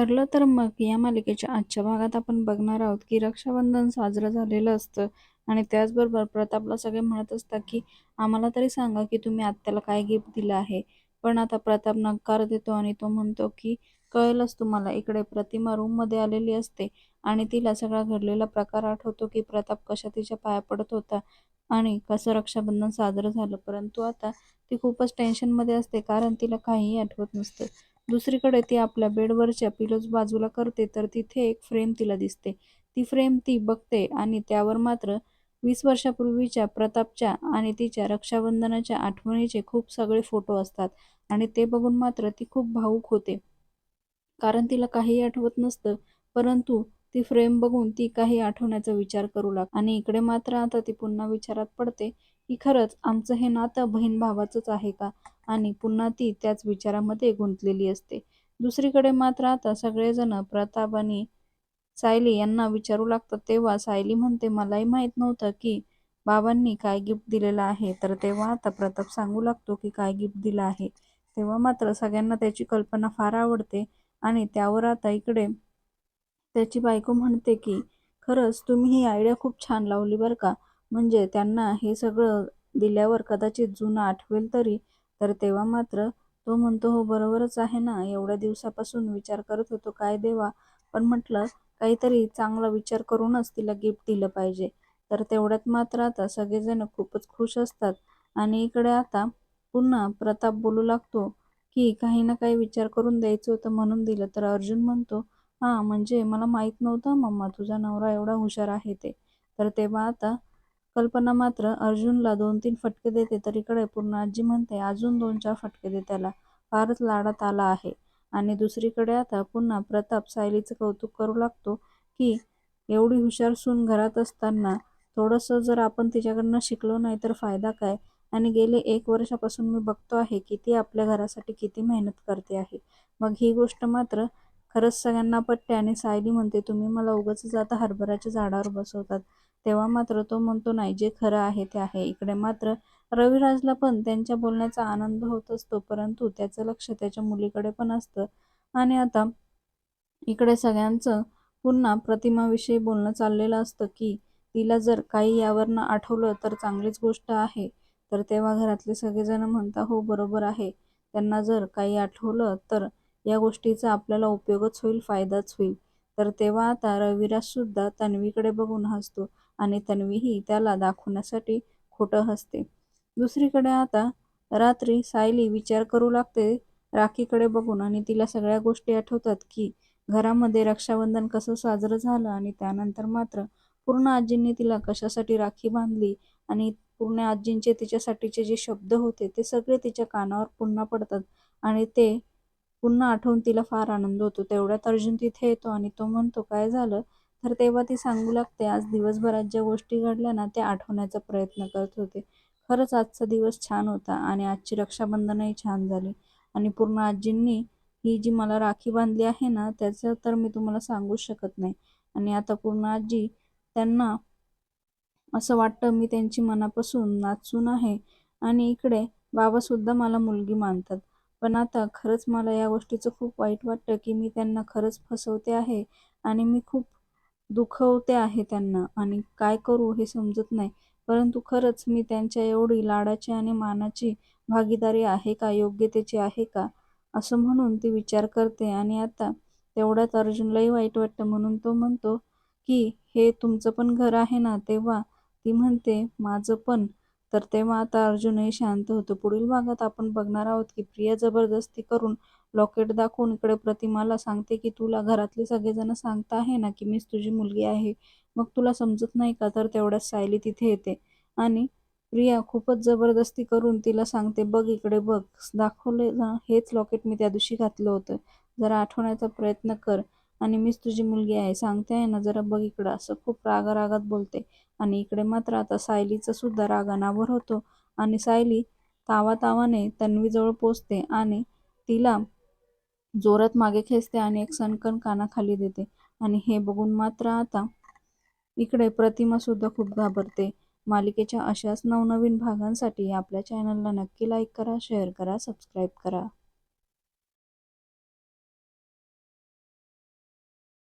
ठरलं तर मग या मालिकेच्या आजच्या भागात आपण बघणार आहोत की रक्षाबंधन साजरं झालेलं असतं. आणि त्याचबरोबर प्रतापला सगळे म्हणत असतात की आम्हाला तरी सांगा की तुम्ही आत्याला काय गिफ्ट दिलं आहे. पण आता प्रताप नकार देतो आणि तो म्हणतो की कळेलच तुम्हाला इकडे प्रतिमा रूममध्ये आलेली असते आणि तिला सगळा घडलेला प्रकार आठवतो की प्रताप कशा तिच्या पाया पडत होता आणि कसं रक्षाबंधन साजरं झालं. परंतु आता ती खूपच टेन्शनमध्ये असते कारण तिला काहीही आठवत नसतं. दुसरीकडे ती आपल्या बेडवरच्या पिलोज बाजूला करते तर तिथे एक फ्रेम तिला दिसते. ती फ्रेम ती बघते आणि त्यावर मात्र वीस वर्षापूर्वीच्या प्रतापच्या आणि तिच्या रक्षाबंधनाच्या आठवणीचे खूप सगळे फोटो असतात आणि ते बघून मात्र ती खूप भावूक होते. कारण तिला काही आठवत नसतं परंतु ती फ्रेम बघून ती काही आठवण्याचा विचार करू लाग आणि इकडे मात्र आता ती पुन्हा विचारात पडते की खरंच आमचं हे नातं बहीण भावाचंच आहे का? आणि पुन्हा ती त्याच विचारामध्ये गुंतलेली असते. दुसरीकडे मात्र आता सगळेजण प्रताप आणि सायली यांना विचारू लागतात. तेव्हा सायली म्हणते मलाही माहीत नव्हतं की बाबांनी काय गिफ्ट दिलेलं आहे. तर तेव्हा आता प्रताप सांगू लागतो की काय गिफ्ट दिलं आहे. तेव्हा मात्र सगळ्यांना त्याची कल्पना फार आवडते आणि त्यावर आता इकडे त्याची बायको म्हणते की खरंच तुम्ही ही आयडिया खूप छान लावली बरं का. म्हणजे त्यांना हे सगळं दिल्यावर कदाचित जुनं आठवेल तरी तर तेव्हा मात्र तो म्हणतो हो बरोबरच आहे ना. एवढ्या दिवसापासून विचार करत होतो काय देवा. पण म्हटलं काहीतरी चांगला विचार करूनच तिला गिफ्ट दिलं पाहिजे. तर तेवढ्यात मात्र आता सगळेजण खूपच खुश असतात. आणि इकडे आता पुन्हा प्रताप बोलू लागतो की काही ना काही विचार करून द्यायचं होतं म्हणून दिलं. तर अर्जुन म्हणतो हां म्हणजे मला माहीत नव्हतं मम्मा तुझा नवरा एवढा हुशार आहे ते. तर तेव्हा आता कल्पना मात्र अर्जुनला दोन तीन फटके देते तर इकडे पूर्ण आजी म्हणते अजून दोन चार फटके दे त्याला. फारच लाडात आला आहे. आणि दुसरीकडे आता पुन्हा प्रताप सायलीचं कौतुक करू लागतो की एवढी हुशार सून घरात असताना थोडंसं जर आपण तिच्याकडनं शिकलो नाही तर फायदा काय? आणि गेले एक वर्षापासून मी बघतो आहे की ती आपल्या घरासाठी किती मेहनत करते आहे. मग ही गोष्ट मात्र खरंच सगळ्यांना पटते आणि सायली म्हणते तुम्ही मला उगाच आता हरभऱ्याच्या झाडावर बसवतात. तेव्हा मात्र तो म्हणतो नाही जे खरं आहे ते आहे. इकडे मात्र रविराजला पण त्यांच्या बोलण्याचा आनंद होत असतो परंतु त्याचं लक्ष त्याच्या मुलीकडे पण असतं. आणि आता इकडे सगळ्यांचं पुन्हा प्रतिमाविषयी बोलणं चाललेलं असतं की तिला जर काही यावरनं आठवलं तर चांगलीच गोष्ट आहे. तर तेव्हा घरातले सगळेजण म्हणता हो बरोबर आहे. त्यांना जर काही आठवलं तर या गोष्टीचा आपल्याला उपयोगच होईल फायदाच होईल. तर तेव्हा आता रविराजसुद्धा तन्वीकडे बघून हसतो आणि तन्वीही त्याला दाखवण्यासाठी खोटं हसते. दुसरीकडे आता रात्री सायली विचार करू लागते राखीकडे बघून आणि तिला सगळ्या गोष्टी आठवतात की घरामध्ये रक्षाबंधन कसं साजरं झालं आणि त्यानंतर मात्र पूर्ण आजींनी तिला कशासाठी राखी बांधली आणि पूर्ण आजींचे तिच्यासाठीचे जे शब्द होते ते सगळे तिच्या कानावर पुन्हा पडतात आणि ते पुन्हा आठवून तिला फार आनंद होतो. तेवढ्यात अर्जुन तिथे येतो आणि तो म्हणतो काय झालं? तर तेव्हा ती सांगू लागते आज दिवसभरात ज्या गोष्टी घडल्या ना त्या आठवण्याचा प्रयत्न करत होते. खरंच आजचा दिवस छान होता आणि आजची रक्षाबंधनही छान झाली. आणि पूर्ण आजींनी ही जी मला राखी बांधली आहे ना त्याचं तर मी तुम्हाला सांगूच शकत नाही. आणि आता पूर्ण आजी त्यांना असं वाटतं मी त्यांची मनापासून नाचून आहे आणि इकडे बाबासुद्धा मला मुलगी मानतात. पण आता खरंच मला या गोष्टीचं खूप वाईट वाटतं की मी त्यांना खरंच फसवते आहे आणि मी खूप दुखवते आहे त्यांना आणि काय करू हे समजत नाही. परंतु खरंच मी त्यांच्या एवढी लाडाची आणि मानाची भागीदारी आहे का योग्यतेची आहे का असं म्हणून ती विचार करते आणि आता तेवढ्यात अर्जुनलाही वाईट वाटतं म्हणून तो म्हणतो की हे तुमचं पण घर आहे ना? तेव्हा ती म्हणते माझं पण तर तेव्हा आता अर्जुनही शांत होतो. पुढील भागात आपण बघणार आहोत की प्रिया जबरदस्ती करून लॉकेट दाखवून इकडे प्रतिमाला सांगते की तुला घरातले सगळेजण सांगता आहे ना की मीच तुझी मुलगी आहे? मग तुला समजत नाही का? तर तेवढ्या सायली तिथे येते आणि प्रिया खूपच जबरदस्ती करून तिला सांगते बघ इकडे बघ. दाखवले ना हेच लॉकेट मी त्या दिवशी घातलं होतं. जरा आठवण्याचा प्रयत्न कर. आणि मीच तुझी मुलगी आहे सांगते आहे ना जरा बघ इकडं. असं खूप रागारागात बोलते. आणि इकडे मात्र आता सायलीचा सुद्धा राग अनावर होतो. आणि सायली तावातावाने तन्वीजवळ पोचते आणि तिला जोरात मागे खेचते आणि एक सणकण कानाखाली देते. आणि हे बघून मात्र आता इकडे प्रतिमा सुद्धा खूप घाबरते. मालिकेच्या अशाच नवनवीन भागांसाठी आपल्या चॅनलला नक्की लाईक करा शेअर करा सबस्क्राईब करा.